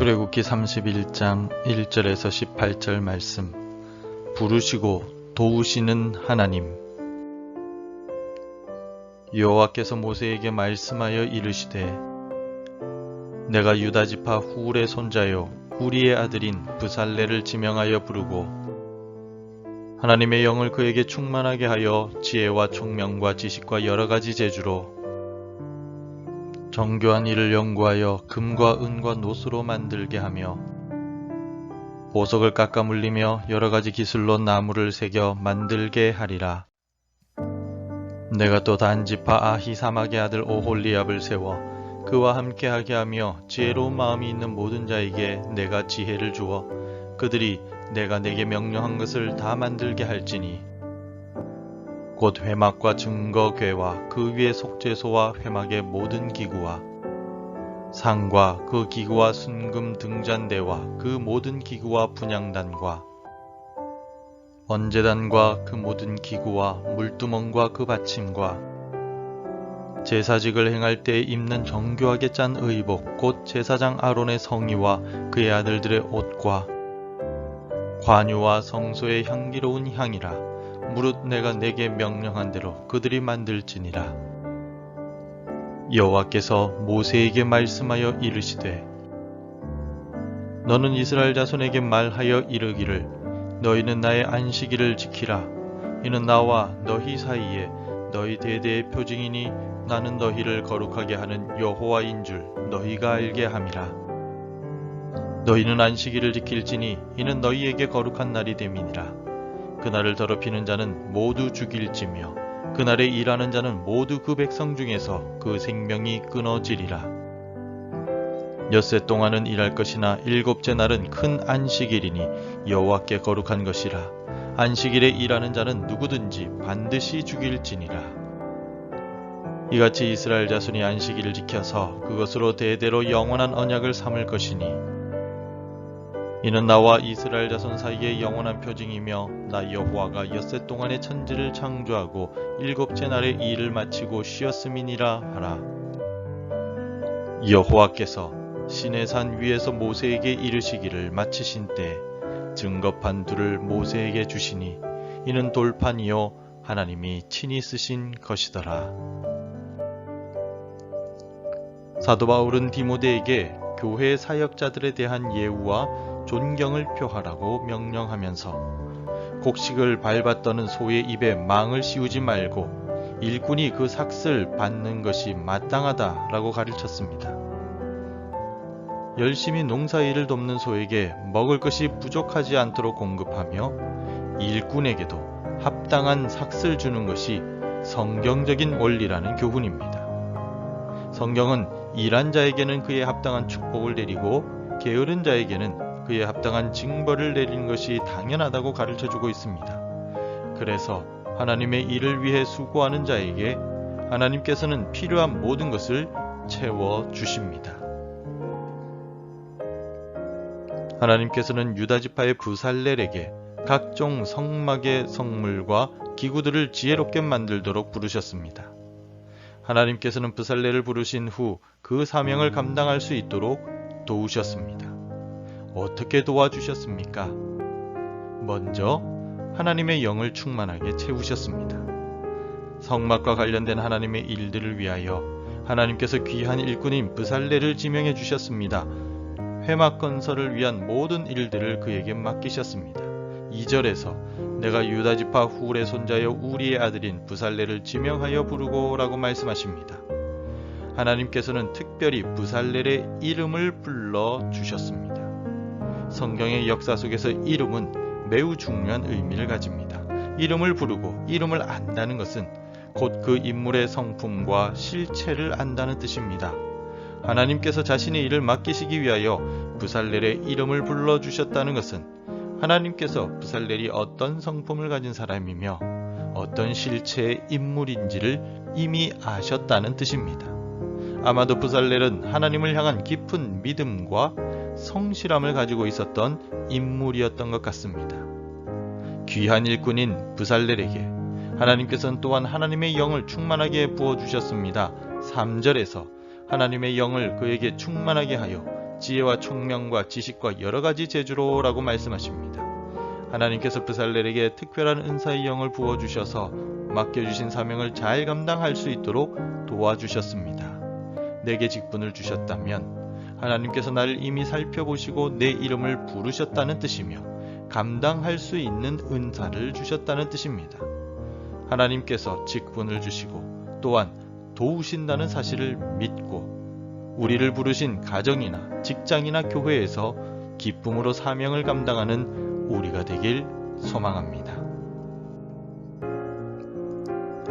출애굽기 31장 1절에서 18절 말씀. 부르시고 도우시는 하나님. 여호와께서 모세에게 말씀하여 이르시되 내가 유다 지파 후울의 손자요 후리의 아들인 부살레를 지명하여 부르고 하나님의 영을 그에게 충만하게 하여 지혜와 총명과 지식과 여러 가지 재주로 정교한 일을 연구하여 금과 은과 노수로 만들게 하며 보석을 깎아 물리며 여러 가지 기술로 나무를 새겨 만들게 하리라. 내가 또 단지파 아히 사막의 아들 오홀리압을 세워 그와 함께하게 하며 지혜로운 마음이 있는 모든 자에게 내가 지혜를 주어 그들이 내가 내게 명령한 것을 다 만들게 할지니 곧 회막과 증거궤와 그 위에 속죄소와 회막의 모든 기구와 상과 그 기구와 순금 등잔대와 그 모든 기구와 분양단과 번제단과 그 모든 기구와 물두멍과 그 받침과 제사직을 행할 때 입는 정교하게 짠 의복 곧 제사장 아론의 성의와 그의 아들들의 옷과 관유와 성소의 향기로운 향이라. 무릇 내가 내게 명령한 대로 그들이 만들지니라. 여호와께서 모세에게 말씀하여 이르시되 너는 이스라엘 자손에게 말하여 이르기를 너희는 나의 안식일을 지키라. 이는 나와 너희 사이에 너희 대대의 표징이니 나는 너희를 거룩하게 하는 여호와인 줄 너희가 알게 함이라 너희는 안식일을 지킬지니 이는 너희에게 거룩한 날이 됨이니라 그날을 더럽히는 자는 모두 죽일지며 그날에 일하는 자는 모두 그 백성 중에서 그 생명이 끊어지리라. 엿새 동안은 일할 것이나 일곱째 날은 큰 안식일이니 여호와께 거룩한 것이라. 안식일에 일하는 자는 누구든지 반드시 죽일지니라. 이같이 이스라엘 자손이 안식일을 지켜서 그것으로 대대로 영원한 언약을 삼을 것이니 이는 나와 이스라엘 자손 사이의 영원한 표징이며 나 여호와가 엿새 동안의 천지를 창조하고 일곱째 날에 일을 마치고 쉬었음이니라 하라. 여호와께서 신의 산 위에서 모세에게 이르시기를 마치신 때 증거판 둘을 모세에게 주시니 이는 돌판이요 하나님이 친히 쓰신 것이더라. 사도 바울은 디모데에게 교회 사역자들에 대한 예우와 존경을 표하라고 명령하면서 곡식을 밟았더는 소의 입에 망을 씌우지 말고 일꾼이 그 삭슬 받는 것이 마땅하다라고 가르쳤습니다. 열심히 농사일을 돕는 소에게 먹을 것이 부족하지 않도록 공급하며 일꾼에게도 합당한 삭슬 주는 것이 성경적인 원리라는 교훈입니다. 성경은 일한 자에게는 그에 합당한 축복을 내리고 게으른 자에게는 그에 합당한 징벌을 내리는 것이 당연하다고 가르쳐 주고 있습니다. 그래서 하나님의 일을 위해 수고하는 자에게 하나님께서는 필요한 모든 것을 채워 주십니다. 하나님께서는 유다 지파의 부살렐에게 각종 성막의 성물과 기구들을 지혜롭게 만들도록 부르셨습니다. 하나님께서는 부살렐을 부르신 후 그 사명을 감당할 수 있도록 도우셨습니다. 어떻게 도와주셨습니까? 먼저 하나님의 영을 충만하게 채우셨습니다. 성막과 관련된 하나님의 일들을 위하여 하나님께서 귀한 일꾼인 부살레를 지명해 주셨습니다. 회막 건설을 위한 모든 일들을 그에게 맡기셨습니다. 2절에서 내가 유다 지파 후울의 손자여 우리의 아들인 부살레를 지명하여 부르고라고 말씀하십니다. 하나님께서는 특별히 부살렐의 이름을 불러 주셨습니다. 성경의 역사 속에서 이름은 매우 중요한 의미를 가집니다. 이름을 부르고 이름을 안다는 것은 곧 그 인물의 성품과 실체를 안다는 뜻입니다. 하나님께서 자신의 일을 맡기시기 위하여 부살렐의 이름을 불러주셨다는 것은 하나님께서 부살렐이 어떤 성품을 가진 사람이며 어떤 실체의 인물인지를 이미 아셨다는 뜻입니다. 아마도 부살렐은 하나님을 향한 깊은 믿음과 성실함을 가지고 있었던 인물이었던 것 같습니다. 귀한 일꾼인 부살렐에게 하나님께서는 또한 하나님의 영을 충만하게 부어주셨습니다. 3절에서 하나님의 영을 그에게 충만하게 하여 지혜와 총명과 지식과 여러 가지 재주로 라고 말씀하십니다. 하나님께서 브살렐에게 특별한 은사의 영을 부어 주셔서 맡겨주신 사명을 잘 감당할 수 있도록 도와주셨습니다. 내게 직분을 주셨다면 하나님께서 나를 이미 살펴보시고 내 이름을 부르셨다는 뜻이며 감당할 수 있는 은사를 주셨다는 뜻입니다. 하나님께서 직분을 주시고 또한 도우신다는 사실을 믿고 우리를 부르신 가정이나 직장이나 교회에서 기쁨으로 사명을 감당하는 우리가 되길 소망합니다.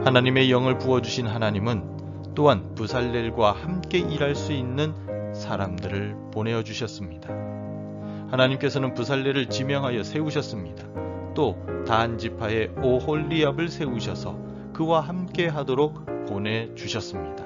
하나님의 영을 부어주신 하나님은 또한 부살렐과 함께 일할 수 있는 사람들을 보내어 주셨습니다. 하나님께서는 부살렐을 지명하여 세우셨습니다. 또 다한지파의 오홀리압을 세우셔서 그와 함께 하도록 보내 주셨습니다.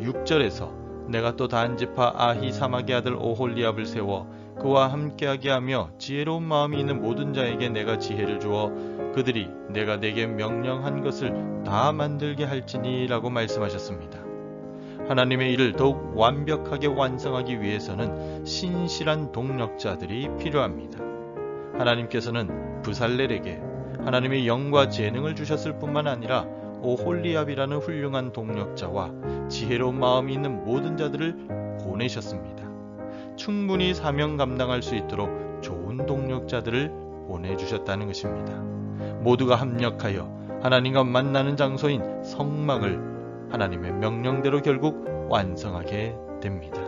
6절에서 내가 또 다한지파 아히사막의 아들 오홀리압을 세워 그와 함께하게 하며 지혜로운 마음이 있는 모든 자에게 내가 지혜를 주어 그들이 내가 내게 명령한 것을 다 만들게 할지니라고 말씀하셨습니다. 하나님의 일을 더욱 완벽하게 완성하기 위해서는 신실한 동력자들이 필요합니다. 하나님께서는 부살렐에게 하나님의 영과 재능을 주셨을 뿐만 아니라 오홀리압이라는 훌륭한 동력자와 지혜로운 마음이 있는 모든 자들을 보내셨습니다. 충분히 사명 감당할 수 있도록 좋은 동력자들을 보내주셨다는 것입니다. 모두가 합력하여 하나님과 만나는 장소인 성막을 하나님의 명령대로 결국 완성하게 됩니다.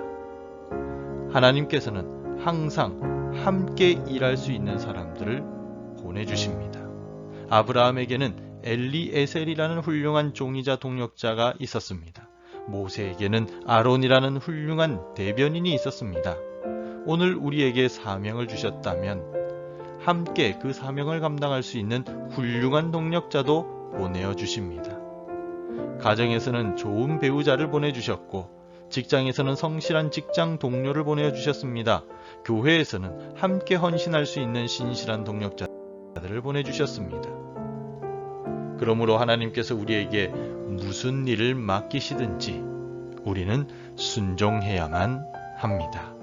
하나님께서는 항상 함께 일할 수 있는 사람들을 보내주십니다. 아브라함에게는 엘리에셀이라는 훌륭한 종이자 동력자가 있었습니다. 모세에게는 아론이라는 훌륭한 대변인이 있었습니다. 오늘 우리에게 사명을 주셨다면 함께 그 사명을 감당할 수 있는 훌륭한 동력자도 보내어 주십니다. 가정에서는 좋은 배우자를 보내주셨고, 직장에서는 성실한 직장 동료를 보내어 주셨습니다. 교회에서는 함께 헌신할 수 있는 신실한 동력자들을 보내주셨습니다. 그러므로 하나님께서 우리에게 무슨 일을 맡기시든지 우리는 순종해야만 합니다.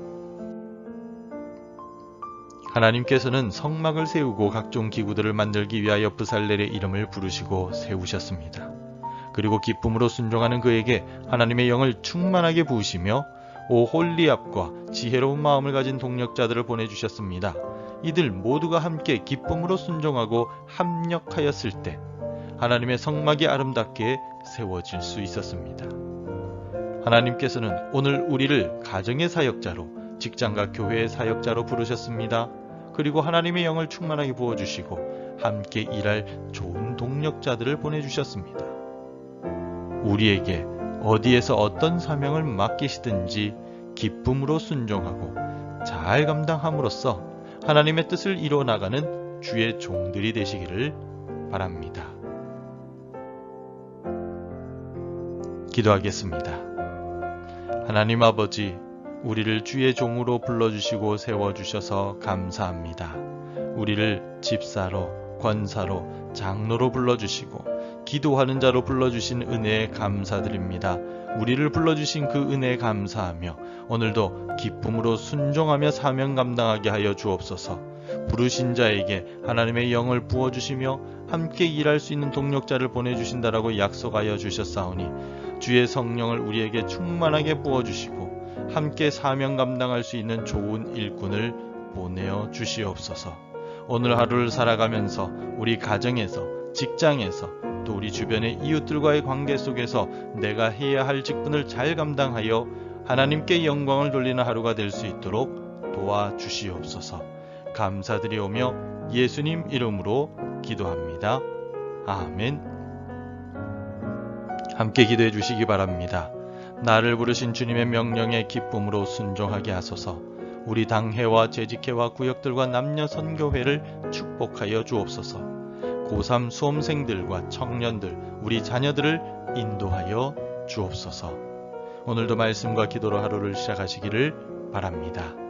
하나님께서는 성막을 세우고 각종 기구들을 만들기 위하여 부살렐의 이름을 부르시고 세우셨습니다. 그리고 기쁨으로 순종하는 그에게 하나님의 영을 충만하게 부으시며 오 홀리압과 지혜로운 마음을 가진 동력자들을 보내주셨습니다. 이들 모두가 함께 기쁨으로 순종하고 합력하였을 때 하나님의 성막이 아름답게 세워질 수 있었습니다. 하나님께서는 오늘 우리를 가정의 사역자로 직장과 교회의 사역자로 부르셨습니다. 그리고 하나님의 영을 충만하게 부어주시고 함께 일할 좋은 동력자들을 보내주셨습니다. 우리에게 어디에서 어떤 사명을 맡기시든지 기쁨으로 순종하고 잘 감당함으로써 하나님의 뜻을 이루어 나가는 주의 종들이 되시기를 바랍니다. 기도하겠습니다. 하나님 아버지, 우리를 주의 종으로 불러주시고 세워주셔서 감사합니다. 우리를 집사로, 권사로, 장로로 불러주시고, 기도하는 자로 불러주신 은혜에 감사드립니다. 우리를 불러주신 그 은혜에 감사하며, 오늘도 기쁨으로 순종하며 사명 감당하게 하여 주옵소서, 부르신 자에게 하나님의 영을 부어주시며, 함께 일할 수 있는 동력자를 보내주신다라고 약속하여 주셨사오니, 주의 성령을 우리에게 충만하게 부어주시고 함께 사명 감당할 수 있는 좋은 일꾼을 보내어 주시옵소서. 오늘 하루를 살아가면서 우리 가정에서, 직장에서, 또 우리 주변의 이웃들과의 관계 속에서 내가 해야 할 직분을 잘 감당하여 하나님께 영광을 돌리는 하루가 될 수 있도록 도와주시옵소서. 감사드리오며 예수님 이름으로 기도합니다. 아멘. 함께 기도해 주시기 바랍니다. 나를 부르신 주님의 명령에 기쁨으로 순종하게 하소서. 우리 당회와 재직회와 구역들과 남녀 선교회를 축복하여 주옵소서. 고3 수험생들과 청년들, 우리 자녀들을 인도하여 주옵소서. 오늘도 말씀과 기도로 하루를 시작하시기를 바랍니다.